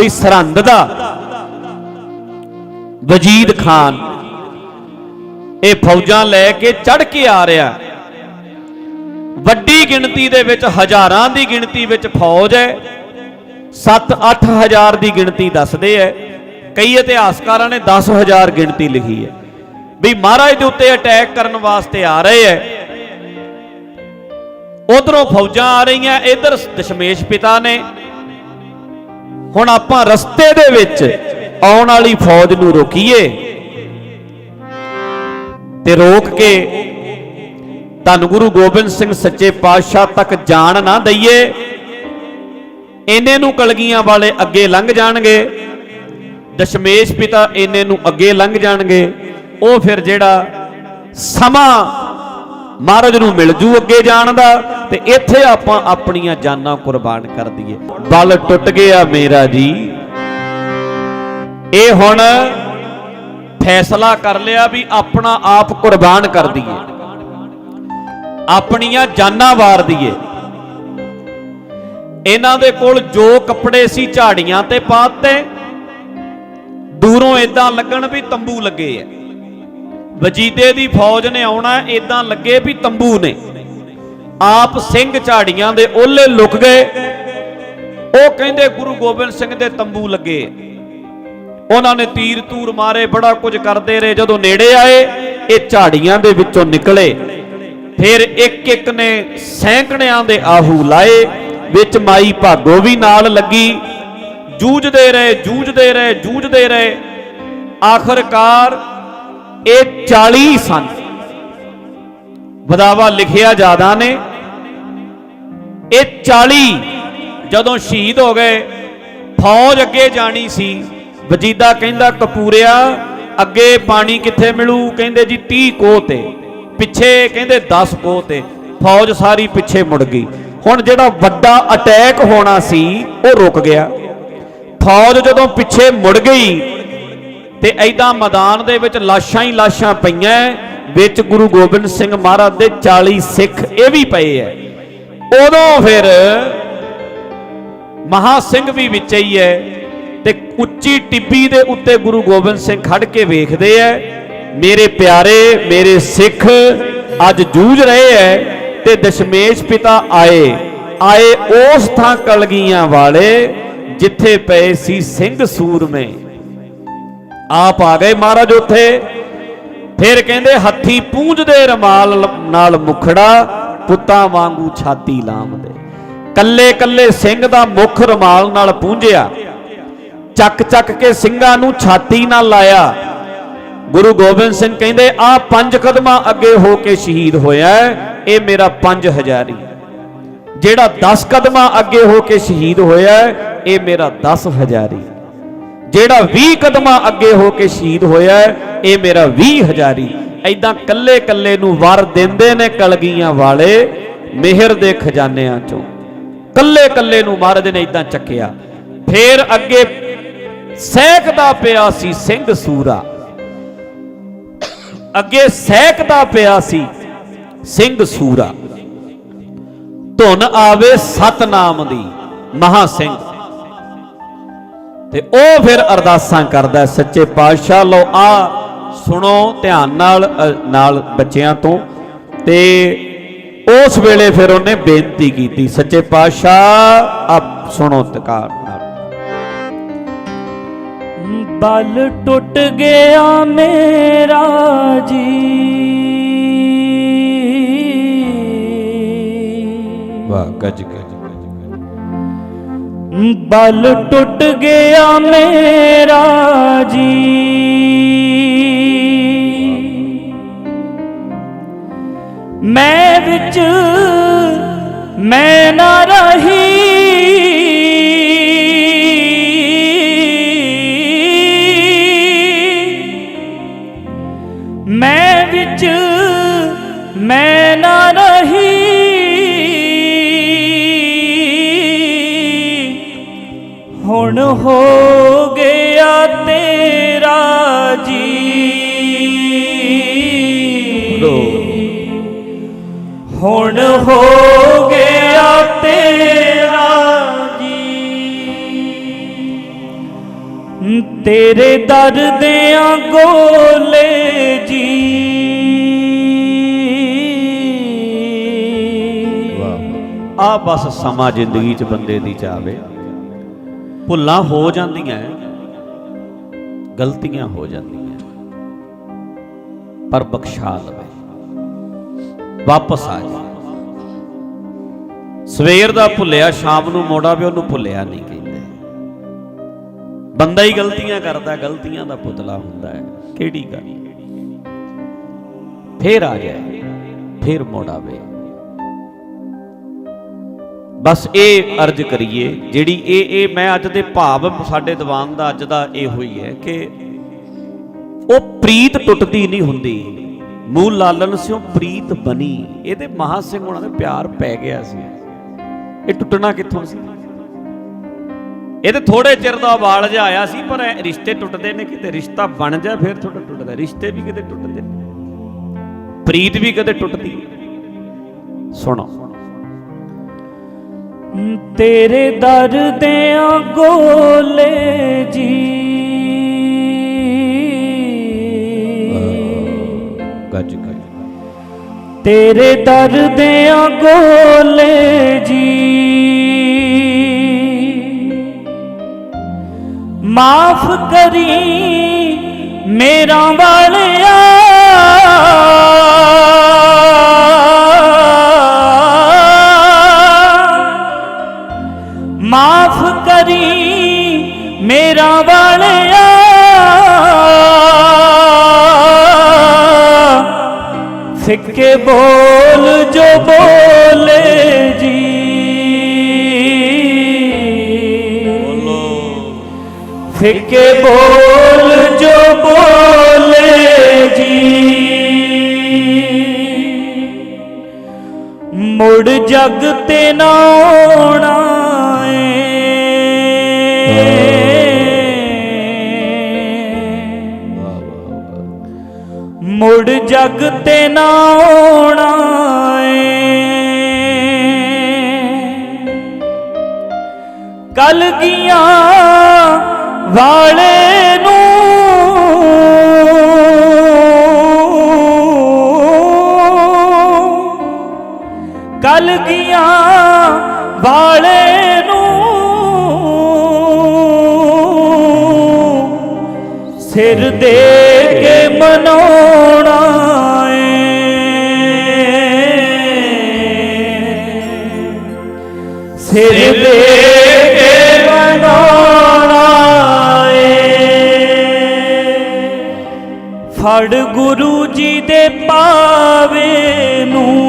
ਵੀ ਸਰਹੰਦ ਦਾ ਵਜੀਦ ਖਾਨ, ਇਹ ਫੌਜਾਂ ਲੈ ਕੇ ਚੜ ਕੇ ਆ ਰਿਹਾ। ਵੱਡੀ ਗਿਣਤੀ ਦੇ ਵਿੱਚ ਹਜ਼ਾਰਾਂ ਦੀ ਗਿਣਤੀ ਵਿੱਚ ਫੌਜ ਹੈ। 7-8 ਹਜ਼ਾਰ ਦੀ ਗਿਣਤੀ ਦੱਸਦੇ ਐ ਕਈ ਇਤਿਹਾਸਕਾਰਾਂ ਨੇ 10000 ਗਿਣਤੀ ਲਿਖੀ ਹੈ। ਵੀ ਮਹਾਰਾਜ ਦੇ ਉੱਤੇ ਅਟੈਕ ਕਰਨ ਵਾਸਤੇ ਆ ਰਹੇ ਐ ਉਧਰੋਂ ਫੌਜਾਂ ਆ ਰਹੀਆਂ, ਇਧਰ ਦਸ਼ਮੇਸ਼ ਪਿਤਾ ਨੇ ਹੁਣ ਆਪਾਂ ਰਸਤੇ ਦੇ ਵਿੱਚ ਆਉਣ ਵਾਲੀ ਫੌਜ ਨੂੰ ਰੋਕੀਏ ਤੇ ਰੋਕ ਕੇ ਧੰਨ ਗੁਰੂ ਗੋਬਿੰਦ ਸਿੰਘ ਸੱਚੇ ਪਾਤਸ਼ਾਹ ਤੱਕ ਜਾਣ ਨਾ ਦਈਏ। ਇਹਨੇ ਨੂੰ ਕਲਗੀਆਂ ਵਾਲੇ ਅੱਗੇ ਲੰਘ ਜਾਣਗੇ। ਦਸ਼ਮੇਸ਼ ਪਿਤਾ ਇਹਨੇ ਨੂੰ ਅੱਗੇ ਲੰਘ ਜਾਣਗੇ। ਉਹ ਫਿਰ ਜਿਹੜਾ ਸਮਾਂ ਮਹਾਰਾਜ ਨੂੰ ਮਿਲ ਜੂ ਅੱਗੇ ਜਾਣ ਦਾ, ਤੇ ਇੱਥੇ ਆਪਾਂ ਆਪਣੀਆਂ ਜਾਨਾਂ ਕੁਰਬਾਨ ਕਰ ਦਈਏ। ਬਲ ਟੁੱਟ ਗਿਆ ਮੇਰਾ ਜੀ। ਇਹ ਹੁਣ ਫੈਸਲਾ ਕਰ ਲਿਆ ਵੀ ਆਪਣਾ ਆਪ ਕੁਰਬਾਨ ਕਰ ਦਈਏ। ਆਪਣੀਆਂ ਜਾਨਾਂ ਵਾਰ ਦਈਏ। ਇਹਨਾਂ ਦੇ ਕੋਲ ਜੋ ਕੱਪੜੇ ਸੀ ਝਾੜੀਆਂ ਤੇ ਪਾਤੇ ਦੂਰੋਂ ਇਦਾਂ ਲੱਗਣ ਵੀ ਤੰਬੂ ਲੱਗੇ ਆ। ਵਜੀਦੇ ਦੀ ਫੌਜ ਨੇ ਆਉਣਾ ਇਦਾਂ ਲੱਗੇ ਵੀ ਤੰਬੂ ਨੇ। ਆਪ ਸਿੰਘ ਝਾੜੀਆਂ ਦੇ ਓਲੇ ਲੁਕ ਗਏ। ਉਹ ਕਹਿੰਦੇ, ਗੁਰੂ ਗੋਬਿੰਦ ਸਿੰਘ ਦੇ ਤੰਬੂ ਲੱਗੇ। ਉਹਨਾਂ ਨੇ ਤੀਰ ਤੂਰ ਮਾਰੇ, ਬੜਾ ਕੁਝ ਕਰਦੇ ਰਹੇ। ਜਦੋਂ ਨੇੜੇ ਆਏ, ਇਹ ਝਾੜੀਆਂ ਦੇ ਵਿੱਚੋਂ ਨਿਕਲੇ। ਫਿਰ ਇੱਕ ਇੱਕ ਨੇ ਸੈਂਕੜਿਆਂ ਦੇ ਆਹੂ ਲਾਏ, ਵਿੱਚ ਮਾਈ ਭਾਗੋ ਵੀ ਨਾਲ ਲੱਗੀ। ਜੂਝਦੇ ਰਹੇ ਜੂਝਦੇ ਰਹੇ ਜੂਝਦੇ ਰਹੇ। ਆਖਰਕਾਰ ਇਹ 40 ਸਨ। ਵਧਾਵਾ ਲਿਖਿਆ ਜ਼ਿਆਦਾ ਨੇ। ਇਹ 40 ਜਦੋਂ ਸ਼ਹੀਦ ਹੋ ਗਏ, ਫੌਜ ਅੱਗੇ ਜਾਣੀ ਸੀ। ਵਜੀਦਾ ਕਹਿੰਦਾ, ਕਪੂਰਿਆ, ਅੱਗੇ ਪਾਣੀ ਕਿੱਥੇ ਮਿਲੂ? ਕਹਿੰਦੇ ਜੀ 30 ਕੋਹ ਤੇ। ਪਿੱਛੇ ਕਹਿੰਦੇ 10 ਕੋਹ ਤੇ। ਫੌਜ ਸਾਰੀ ਪਿੱਛੇ ਮੁੜ ਗਈ। ਹੁਣ ਜਿਹੜਾ ਵੱਡਾ ਅਟੈਕ ਹੋਣਾ ਸੀ, ਉਹ ਰੁਕ ਗਿਆ। ਫੌਜ ਜਦੋਂ ਪਿੱਛੇ ਮੁੜ ਗਈ ਤੇ ਐਦਾਂ ਮੈਦਾਨ ਦੇ ਵਿੱਚ ਲਾਸ਼ਾਂ ਹੀ ਲਾਸ਼ਾਂ ਪਈਆਂ ਵਿੱਚ ਗੁਰੂ ਗੋਬਿੰਦ ਸਿੰਘ ਮਹਾਰਾਜ ਦੇ 40 ਸਿੱਖ ਇਹ ਵੀ ਪਏ ਐ। ਉਦੋਂ ਫਿਰ ਮਹਾ ਸਿੰਘ ਵੀ ਵਿੱਚ ਹੀ ਹੈ ਤੇ ਉੱਚੀ ਟਿੱਬੀ ਦੇ ਉੱਤੇ ਗੁਰੂ ਗੋਬਿੰਦ ਸਿੰਘ ਖੜ ਕੇ ਵੇਖਦੇ ਐ, ਮੇਰੇ ਪਿਆਰੇ, ਮੇਰੇ ਸਿੱਖ, ਅੱਜ ਜੂਝ ਰਹੇ ਐ ਤੇ ਦਸ਼ਮੇਸ਼ ਪਿਤਾ ਆਏ। ਆਏ ਉਸ ਥਾਂ ਕਲਗੀਆਂ ਵਾਲੇ ਜਿੱਥੇ ਪਏ ਸੀ ਸਿੰਘ ਸੂਰਮੇ। ਆਪ ਆ ਗਏ ਮਹਾਰਾਜ ਉੱਥੇ। ਫਿਰ ਕਹਿੰਦੇ ਹੱਥੀ ਪੂੰਝਦੇ ਰਮਾਲ ਨਾਲ ਮੁਖੜਾ, ਪੁੱਤਾਂ ਵਾਂਗੂ ਛਾਤੀ ਲਾਮਦੇ। ਕੱਲੇ ਕੱਲੇ ਸਿੰਘ ਦਾ ਮੁਖ ਰਮਾਲ ਨਾਲ ਪੂੰਝਿਆ। ਚੱਕ ਚੱਕ ਕੇ ਸਿੰਘਾਂ ਨੂੰ ਛਾਤੀ ਨਾਲ ਲਾਇਆ। ਗੁਰੂ ਗੋਬਿੰਦ ਸਿੰਘ ਕਹਿੰਦੇ ਆ ਪੰਜ ਕਦਮਾਂ ਅੱਗੇ ਹੋ ਕੇ ਸ਼ਹੀਦ ਹੋਇਆ ਇਹ ਮੇਰਾ ਪੰਜ ਹਜ਼ਾਰੀ ਜਿਹੜਾ 10 ਕਦਮਾਂ ਅੱਗੇ ਹੋ ਕੇ ਸ਼ਹੀਦ ਹੋਇਆ ਇਹ ਮੇਰਾ 10 ਹਜ਼ਾਰੀ ਜਿਹੜਾ 20 ਕਦਮਾਂ ਅੱਗੇ ਹੋ ਕੇ ਸ਼ਹੀਦ ਹੋਇਆ ਇਹ ਮੇਰਾ 20 ਹਜ਼ਾਰੀ। ਐਦਾਂ ਕੱਲੇ ਕੱਲੇ ਨੂੰ ਵਰ ਦਿੰਦੇ ਨੇ ਕਲਗੀਆਂ ਵਾਲੇ, ਮਿਹਰ ਦੇ ਖਜ਼ਾਨਿਆਂ ਚੋਂ। ਕੱਲੇ ਕੱਲੇ ਨੂੰ ਮਹਾਰਾਜ ਨੇ ਐਦਾਂ ਚੱਕਿਆ। ਫੇਰ ਅੱਗੇ ਸਹਿਕਦਾ ਪਿਆ ਸੀ ਸਿੰਘ ਸੂਰਾ। ਅੱਗੇ ਸਹਿਕਦਾ ਪਿਆ ਸੀ ਸਿੰਘ ਸੂਰਾ। ਧੁਨ ਆਵੇ ਸਤਨਾਮ ਦੀ, ਮਹਾ ਸਿੰਘ। ਤੇ ਉਹ ਫਿਰ ਅਰਦਾਸਾਂ ਕਰਦਾ ਸੱਚੇ ਪਾਤਸ਼ਾਹ ਲੋ ਆ ਸੁਣੋ ਧਿਆਨ ਨਾਲ ਨਾਲ ਬੱਚਿਆਂ ਤੋਂ। ਤੇ ਉਸ ਵੇਲੇ ਫਿਰ ਉਹਨੇ ਬੇਨਤੀ ਕੀਤੀ ਸੱਚੇ ਪਾਤਸ਼ਾਹ ਆਪ ਸੁਣੋ ਤਕਾਰ ਨਾਲ। ਬਲ ਟੁੱਟ ਗਿਆ ਮੇਰਾ ਜੀ। ਵਾਹ ਗੱਜ ਗੱਜ। ਬਲ ਟੁੱਟ ਗਿਆ ਮੇਰਾ ਜੀ। ਮੈਂ ਵਿੱਚ ਮੈਂ ਨਾ ਰਹੀ। ਤੇਰੇ ਦਰ ਦਿਆਂ ਗੋਲੇ ਜੀ। ਆ ਬਸ ਸਮਾਂ ਜ਼ਿੰਦਗੀ 'ਚ ਬੰਦੇ ਦੀ ਚਾਵੇ ਭੁੱਲਾਂ ਹੋ ਜਾਂਦੀਆਂ ਗਲਤੀਆਂ ਹੋ ਜਾਂਦੀਆਂ ਪਰ ਬਖਸ਼ਾ ਲਵੇ। ਵਾਪਸ ਆ ਜਾ। ਸਵੇਰ ਦਾ ਭੁੱਲਿਆ, ਸ਼ਾਮ ਨੂੰ ਮੋੜਾ ਵੀ ਉਹਨੂੰ ਭੁੱਲਿਆ ਨਹੀਂ ਕਹਿੰਦੇ ਬੰਦਾ ਹੀ ਗਲਤੀਆਂ ਕਰਦਾ, ਗਲਤੀਆਂ ਦਾ ਪੁਤਲਾ ਹੁੰਦਾ ਹੈ। ਕਿਹੜੀ ਗੱਲ? ਫੇਰ ਆ ਜਾਏ, ਫੇਰ ਆਵੇ। ਬਸ ਇਹ ਅਰਜ਼ ਕਰੀਏ, ਜਿਹੜੀ ਇਹ ਇਹ ਮੈਂ ਅੱਜ ਦੇ ਭਾਵ ਸਾਡੇ ਦੀਵਾਨ ਦਾ ਅੱਜ ਦਾ ਇਹ ਹੋਈ ਹੈ ਕਿ ਉਹ ਪ੍ਰੀਤ ਟੁੱਟਦੀ ਨਹੀਂ ਹੁੰਦੀ। ਮੂਲ ਲਾਲਨ ਸਿਓ ਪ੍ਰੀਤ ਬਣੀ। ਇਹਦੇ ਮਹਾ ਸਿੰਘ ਉਹਨਾਂ ਦੇ ਪਿਆਰ ਪੈ ਗਿਆ ਸੀ। ਇਹ ਟੁੱਟਣਾ ਕਿੱਥੋਂ ਸੀ? ਇਹ ਤੇ ਥੋੜੇ ਚਿਰ ਦਾ ਵਾਲ ਜਿਹਾ ਆਇਆ ਸੀ ਪਰ ਇਹ ਰਿਸ਼ਤੇ ਟੁੱਟਦੇ ਨੇ ਕਿਤੇ ਰਿਸ਼ਤਾ ਬਣ ਜਾ ਫਿਰ ਥੋੜਾ ਟੁੱਟਦਾ। ਰਿਸ਼ਤੇ ਵੀ ਕਿਤੇ ਟੁੱਟਦੇ ਨੇ। ਪ੍ਰੀਤ ਵੀ ਕਦੇ ਟੁੱਟਦੀ। ਸੁਣੋ। ਤੇਰੇ ਦਰ ਦਿਆਂ ਗੋਲੇ ਜੀ। ਗੱਜ ਗੱਜ। ਤੇਰੇ ਦਰ ਦਿਆਂ ਗੋਲੇ ਜੀ। ਮਾਫ ਕਰੀ ਮੇਰਾ ਵਾਲਿਆ। ਮਾਫ ਕਰੀ ਮੇਰਾ ਵਾਲਿਆ। ਫਿੱਕੇ ਬੋਲ ਜੋ ਬੋਲੇ ਜੀ। ਫਿੱਕੇ ਬੋਲ ਜੋ ਬੋਲੇ ਜੀ। ਮੁੜ ਜਗ ਤੇ ਨਾ ਆਉਣਾ ਮੁੜ ਜਗ ਤੇ ਨਾ ਆਉਣਾ ਕਲ ਗੀਆਂ ਵਾਲੇ ਨੂੰ। ਕਲਗੀਆਂ ਵਾਲੇ ਨੂੰ ਸਿਰ ਦੇ ਕੇ ਮਨਾਉਣਾ ਫੜ ਗੁਰੂ ਜੀ ਦੇ ਪਾਵੇ ਨੂੰ।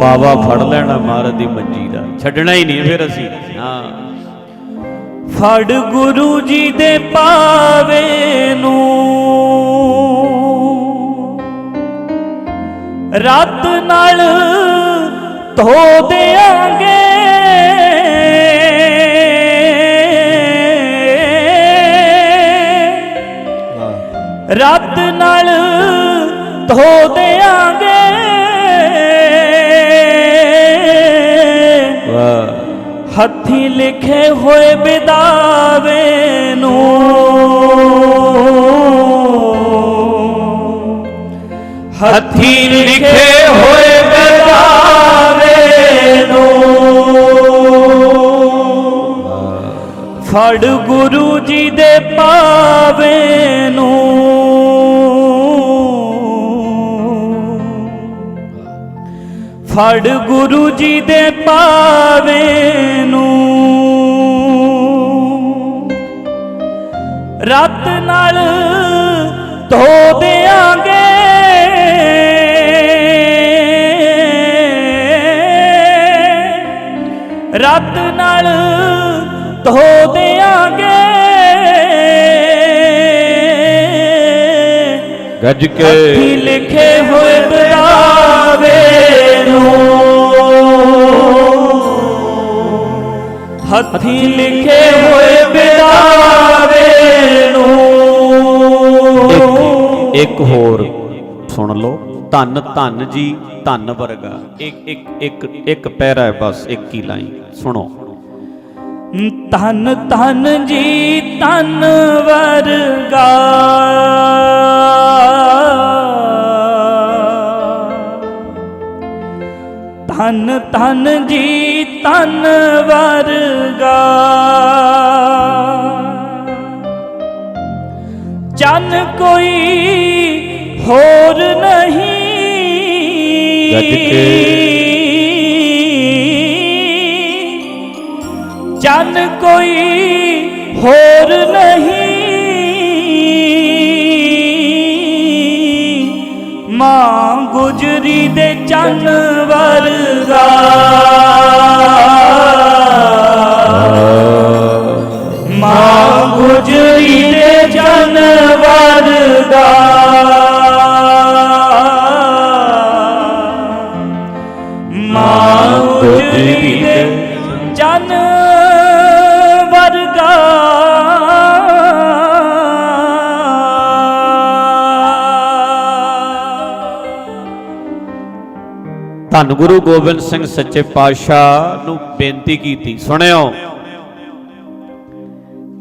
ਪਾਵਾ ਫੜ ਲੈਣਾ ਮਹਾਰਾਜ ਦੀ ਮੰਜੀ ਦਾ। ਛੱਡਣਾ ਹੀ ਨਹੀਂ ਫਿਰ ਅਸੀਂ। ਹਾਂ। ਫੜ ਗੁਰੂ ਜੀ ਦੇ ਪਾਵੇ ਨੂੰ। ਰਾਤ ਨਾਲ ਧੋ ਦੇਾਂਗੇ ਨਾਲ ਧੋ ਦੇਾਂਗੇ ਵਾਹ। ਹੱਥੀ ਲਿਖੇ ਹੋਏ ਬਿਦਾਵੇ ਨੂੰ। ਹੱਥੀ ਲਿਖੇ ਹੋਏ ਬਿਦਾਵੇ ਨੂੰ। ਫੜ ਗੁਰੂ ਜੀ ਦੇ ਪਾਵੇ ਨੂੰ। ਫੜ ਗੁਰੂ ਜੀ ਦੇ ਪਾਵੇ ਨੂੰ। ਰਤ ਨਾਲ ਧੋ ਦੇਾਂਗੇ ਰਤ ਨਾਲ ਧੋ ਦੇਾਂਗੇ ਗੱਜ ਕੇ ਲਿਖੇ ਹੋਏ ਬਰਾਵੇ ਨੂੰ ਹੱਥੀ ਲਿਖੇ ਹੋਏ ਬਰਾਵੇ ਨੂੰ। ਇੱਕ ਇੱਕ ਹੋਰ ਸੁਣ ਲਓ। ਧੰਨ ਧੰਨ ਜੀ ਧੰਨ ਵਰਗਾ। ਇੱਕ ਇੱਕ ਇੱਕ ਇੱਕ ਪੈਰਾ ਹੈ ਬਸ ਇੱਕ ਹੀ ਲਾਈਨ। ਸੁਣੋ। ਧਨ ਧਨ ਜੀ ਧਨ ਵਰਗਾ। ਧਨ ਧਨ ਜੀ ਧਨ ਵਰਗਾ। ਚੰਨ ਕੋਈ ਹੋਰ ਨਹੀਂ। ਚੰਨ ਕੋਈ ਹੋਰ ਨਹੀਂ। ਮਾਂ ਗੁਜਰੀ ਦੇ ਚੰਨ ਵਰਗਾ। ਮਾਂ ਗੁਜਰੀ ਦੇ ਚੰਨ ਵਰਗਾ। ਮਾਂ ਗੁਜਰੀ ਦੇ ਚੰਨ ਵਰਗਾ। ਧੰਨ ਗੁਰੂ ਗੋਬਿੰਦ ਸਿੰਘ ਸੱਚੇ ਪਾਤਸ਼ਾਹ ਨੂੰ ਬੇਨਤੀ ਕੀਤੀ। ਸੁਣਿਓ।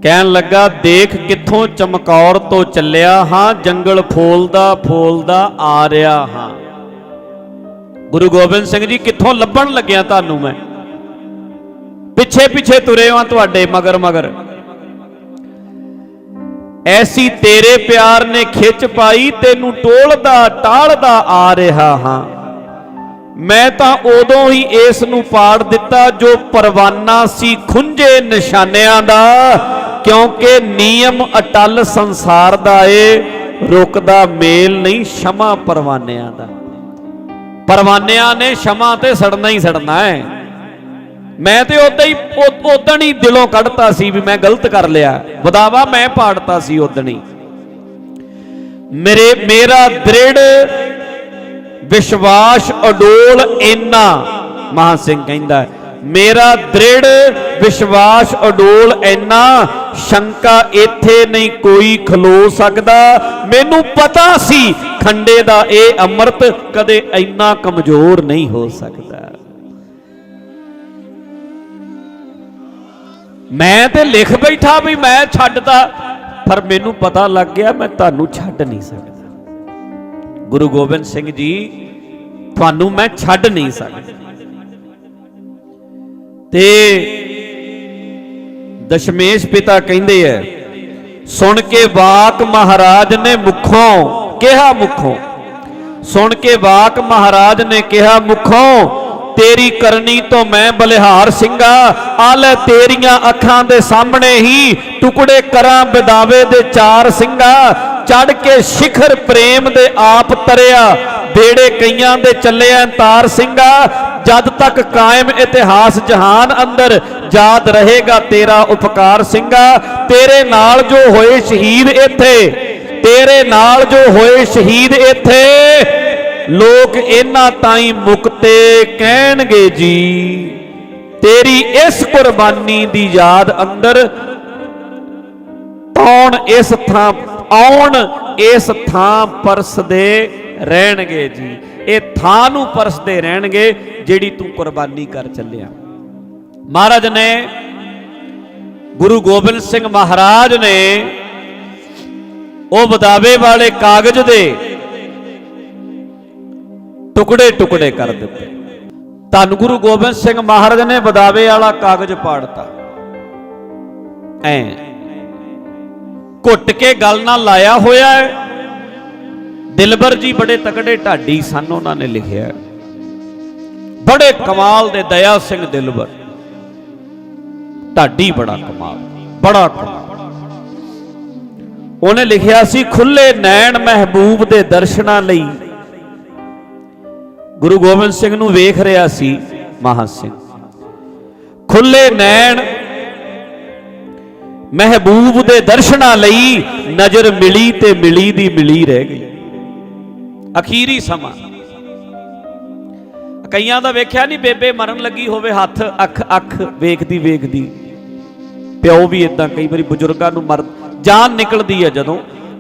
ਕਹਿਣ ਲੱਗਾ, ਦੇਖ ਕਿੱਥੋਂ ਚਮਕੌਰ ਤੋਂ ਚੱਲਿਆ ਹਾਂ, ਜੰਗਲ ਫੋਲਦਾ ਫੋਲਦਾ ਆ ਰਿਹਾ ਹਾਂ। ਗੁਰੂ ਗੋਬਿੰਦ ਸਿੰਘ ਜੀ, ਕਿੱਥੋਂ ਲੱਭਣ ਲੱਗਿਆ ਤੁਹਾਨੂੰ ਮੈਂ? ਪਿੱਛੇ ਪਿੱਛੇ ਤੁਰੇ ਹਾਂ ਤੁਹਾਡੇ ਮਗਰ ਮਗਰ। ਐਸੀ ਤੇਰੇ ਪਿਆਰ ਨੇ ਖਿੱਚ ਪਾਈ, ਤੈਨੂੰ ਟੋਲਦਾ ਟਾਲਦਾ ਆ ਰਿਹਾ ਹਾਂ। ਮੈਂ ਤਾਂ ਉਦੋਂ ਹੀ ਇਸ ਨੂੰ ਪਾੜ ਦਿੱਤਾ ਜੋ ਪਰਵਾਨਾ ਸੀ ਖੁੰਝੇ ਨਿਸ਼ਾਨਿਆਂ ਦਾ, ਕਿਉਂਕਿ ਨਿਯਮ ਅਟਲ ਸੰਸਾਰ ਦਾ ਏ, ਰੁਕਦਾ ਮੇਲ ਨਹੀਂ ਸ਼ਮਾ ਪਰਵਾਨਿਆਂ ਦਾ। ਪਰਵਾਨਿਆਂ ਨੇ ਸ਼ਮਾ ਤੇ ਸੜਨਾ ਹੀ ਸੜਨਾ ਹੈ। ਮੈਂ ਤੇ ਉਦਾਂ ਹੀ, ਉਦੋਂ ਹੀ ਦਿਲੋਂ ਕੱਢਤਾ ਸੀ ਵੀ ਮੈਂ ਗਲਤ ਕਰ ਲਿਆ। ਬਦਾਵਾ ਮੈਂ ਪਾੜਤਾ ਸੀ ਉਦੋਂ ਹੀ। ਮੇਰੇ, ਮੇਰਾ ਦ੍ਰਿੜ ਵਿਸ਼ਵਾਸ ਅਡੋਲ ਇੰਨਾ, ਮਹਾ ਸਿੰਘ ਕਹਿੰਦਾ ਮੇਰਾ ਦ੍ਰਿੜ ਵਿਸ਼ਵਾਸ ਅਡੋਲ ਇੰਨਾ, ਸ਼ੰਕਾ ਇੱਥੇ ਨਹੀਂ ਕੋਈ ਖਲੋ ਸਕਦਾ। ਮੈਨੂੰ ਪਤਾ ਸੀ ਖੰਡੇ ਦਾ ਇਹ ਅੰਮ੍ਰਿਤ ਕਦੇ ਇੰਨਾ ਕਮਜ਼ੋਰ ਨਹੀਂ ਹੋ ਸਕਦਾ। ਮੈਂ ਤੇ ਲਿਖ ਬੈਠਾ ਵੀ ਮੈਂ ਛੱਡਦਾ, ਪਰ ਮੈਨੂੰ ਪਤਾ ਲੱਗ ਗਿਆ ਮੈਂ ਤੁਹਾਨੂੰ ਛੱਡ ਨਹੀਂ ਸਕਦਾ। ਗੁਰੂ ਗੋਬਿੰਦ ਸਿੰਘ ਜੀ, ਤੁਹਾਨੂੰ ਮੈਂ ਛੱਡ ਨਹੀਂ ਸਕਦਾ। ਤੇ ਦਸ਼ਮੇਸ਼ ਪਿਤਾ ਕਹਿੰਦੇ ਐ ਸੁਣ ਕੇ ਵਾਕ ਮਹਾਰਾਜ ਨੇ ਮੁਖੋਂ ਕਿਹਾ ਮੁਖੋਂ। ਸੁਣ ਕੇ ਵਾਕ ਮਹਾਰਾਜ ਨੇ ਕਿਹਾ ਮੁਖੋਂ, ਤੇਰੀ ਕਰਨੀ ਤੋਂ ਮੈਂ ਬਲਿਹਾਰ ਸਿੰਘਾ ਆ ਤੇਰੀਆਂ ਅੱਖਾਂ ਦੇ ਸਾਹਮਣੇ ਹੀ ਟੁਕੜੇ ਕਰਾਂ ਬਿਦਾਵੇ ਦੇ ਚਾਰ ਸਿੰਘਾ। ਚੜ ਕੇ ਸਿਖਰ ਪ੍ਰੇਮ ਦੇ ਆਪ ਤਰਿਆ ਬੇੜੇ ਕਈਆਂ ਦੇ ਚੱਲਿਆ ਤਾਰ ਸਿੰਘਾ, ਜਦ ਤੱਕ ਕਾਇਮ ਇਤਿਹਾਸ ਜਹਾਨ ਅੰਦਰ, ਯਾਦ ਰਹੇਗਾ ਤੇਰਾ ਉਪਕਾਰ ਸਿੰਘਾ, ਤੇਰੇ ਨਾਲ ਜੋ ਹੋਏ ਸ਼ਹੀਦ ਇੱਥੇ, ਤੇਰੇ ਨਾਲ ਜੋ ਹੋਏ ਸ਼ਹੀਦ ਇੱਥੇ, ਲੋਕ ਇਹਨਾਂ ਤਾਈਂ ਮੁਕਤੇ ਕਹਿਣਗੇ ਜੀ, ਤੇਰੀ ਇਸ ਕੁਰਬਾਨੀ ਦੀ ਯਾਦ ਅੰਦਰ, ਕੌਣ ਇਸ ਥਾਂ ਆਉਣ, ਇਸ ਥਾਂ ਪਰਸਦੇ ਰਹਿਣਗੇ ਜੀ। ਇਹ ਥਾਂ ਨੂੰ ਪਰਸਦੇ ਰਹਿਣਗੇ ਜਿਹੜੀ ਤੂੰ ਕੁਰਬਾਨੀ ਕਰ ਚੱਲਿਆ। ਮਹਾਰਾਜ ਨੇ ਗੁਰੂ ਗੋਬਿੰਦ ਸਿੰਘ ਮਹਾਰਾਜ ਨੇ ਉਹ ਬਦਾਵੇ ਵਾਲੇ ਕਾਗਜ਼ ਦੇ ਟੁਕੜੇ ਟੁਕੜੇ ਕਰ ਦਿੱਤੇ। ਧੰਨ ਗੁਰੂ ਗੋਬਿੰਦ ਸਿੰਘ ਮਹਾਰਾਜ ਨੇ ਬਦਾਵੇ ਵਾਲਾ ਕਾਗਜ਼ ਪਾੜਤਾ। ਐ। ਘੁੱਟ ਕੇ ਗੱਲ ਨਾਲ ਲਾਇਆ ਹੋਇਆ ਹੈ। ਦਿਲਬਰ ਜੀ ਬੜੇ ਤਕੜੇ ਢਾਡੀ ਸਨ, ਉਹਨਾਂ ਨੇ ਲਿਖਿਆ ਬੜੇ ਕਮਾਲ ਦੇ ਦਇਆ ਸਿੰਘ ਦਿਲਬਰ। ਢਾਡੀ ਬੜਾ ਕਮਾਲ ਬੜਾ ਕਮਾਲ। ਉਹਨੇ ਲਿਖਿਆ ਸੀ, ਖੁੱਲੇ ਨੈਣ ਮਹਿਬੂਬ ਦੇ ਦਰਸ਼ਨਾਂ ਲਈ। ਗੁਰੂ ਗੋਬਿੰਦ ਸਿੰਘ ਨੂੰ ਵੇਖ ਰਿਹਾ ਸੀ ਮਹਾ ਸਿੰਘ। ਖੁੱਲੇ ਨੈਣ ਮਹਿਬੂਬ ਦੇ ਦਰਸ਼ਨਾਂ ਲਈ ਨਜ਼ਰ ਮਿਲੀ ਤੇ ਮਿਲੀ ਦੀ ਮਿਲੀ ਰਹਿ ਗਈ। ਅਖੀਰੀ ਸਮਾਂ। ਕਈਆਂ ਦਾ ਵੇਖਿਆ ਨਹੀਂ ਬੇਬੇ ਮਰਨ ਲੱਗੀ ਹੋਵੇ ਹੱਥ, ਅੱਖ ਅੱਖ, ਵੇਖਦੀ ਵੇਖਦੀ। ਪਿਓ ਵੀ ਇਦਾਂ ਕਈ ਵਾਰੀ ਬਜ਼ੁਰਗਾਂ ਨੂੰ ਮਰ, ਜਾਨ ਨਿਕਲਦੀ ਹੈ ਜਦੋਂ,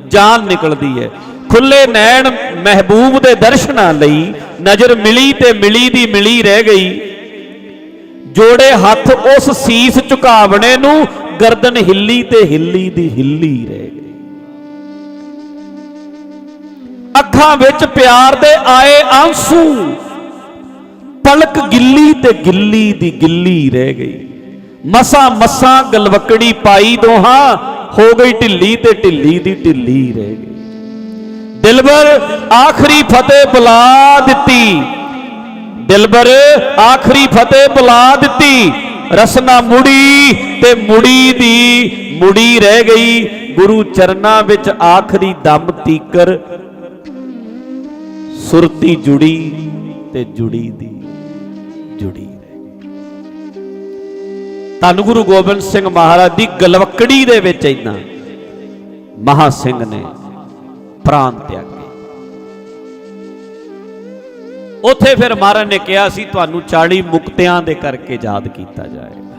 ਜਾਨ ਨਿਕਲਦੀ ਹੈ। ਖੁੱਲੇ ਨੈਣ ਮਹਿਬੂਬ ਦੇ ਦਰਸ਼ਨਾਂ ਲਈ ਨਜ਼ਰ ਮਿਲੀ ਤੇ ਮਿਲੀ ਦੀ ਮਿਲੀ ਰਹਿ ਗਈ। ਜੋੜੇ ਹੱਥ ਉਸ ਸੀਸ ਝੁਕਾਵਣੇ ਨੂੰ ਗਰਦਨ ਹਿੱਲੀ ਤੇ ਹਿੱਲੀ ਦੀ ਹਿੱਲੀ ਰਹਿ ਗਈ। ਅੱਖਾਂ ਵਿੱਚ ਪਿਆਰ ਦੇ ਆਏ ਆਂਸੂ, ਪਲਕ ਗਿੱਲੀ ਤੇ ਗਿੱਲੀ ਦੀ ਗਿੱਲੀ ਰਹਿ ਗਈ। ਮਸਾ ਮਸਾ ਗਲਵਕੜੀ ਪਾਈ ਦੋਹਾਂ, ਹੋ ਗਈ ਢਿੱਲੀ ਤੇ ਢਿੱਲੀ ਦੀ ਢਿੱਲੀ ਰਹਿ ਗਈ। ਦਿਲਬਰ ਆਖਰੀ ਫਤਿਹ ਬੁਲਾ ਦਿੱਤੀ। ਦਿਲਬਰ ਆਖਰੀ ਫਤਿਹ ਬੁਲਾ ਦਿੱਤੀ। ਰਸਨਾ ਮੁੜੀ ਤੇ ਮੁੜੀ ਦੀ ਮੁੜੀ ਰਹਿ ਗਈ। ਗੁਰੂ ਚਰਨਾਂ ਵਿੱਚ ਆਖਰੀ ਦਮ ਤੀਕਰ, ਸੁਰਤੀ ਜੁੜੀ ਤੇ ਜੁੜੀ ਦੀ ਜੁੜੀ ਧੰਨ ਗੁਰੂ ਗੋਬਿੰਦ ਸਿੰਘ ਮਹਾਰਾਜ ਦੀ ਗਲਵਕੜੀ ਦੇ ਵਿੱਚ ਇੰਨਾ ਮਹਾ ਸਿੰਘ ਨੇ ਪ੍ਰਾਨ ਤਿਆਗ ਉੱਥੇ ਫਿਰ ਮਹਾਰਾਜ ਨੇ ਕਿਹਾ ਸੀ ਤੁਹਾਨੂੰ 40 ਮੁਕਤਿਆਂ ਦੇ ਕਰਕੇ ਯਾਦ ਕੀਤਾ ਜਾਏ।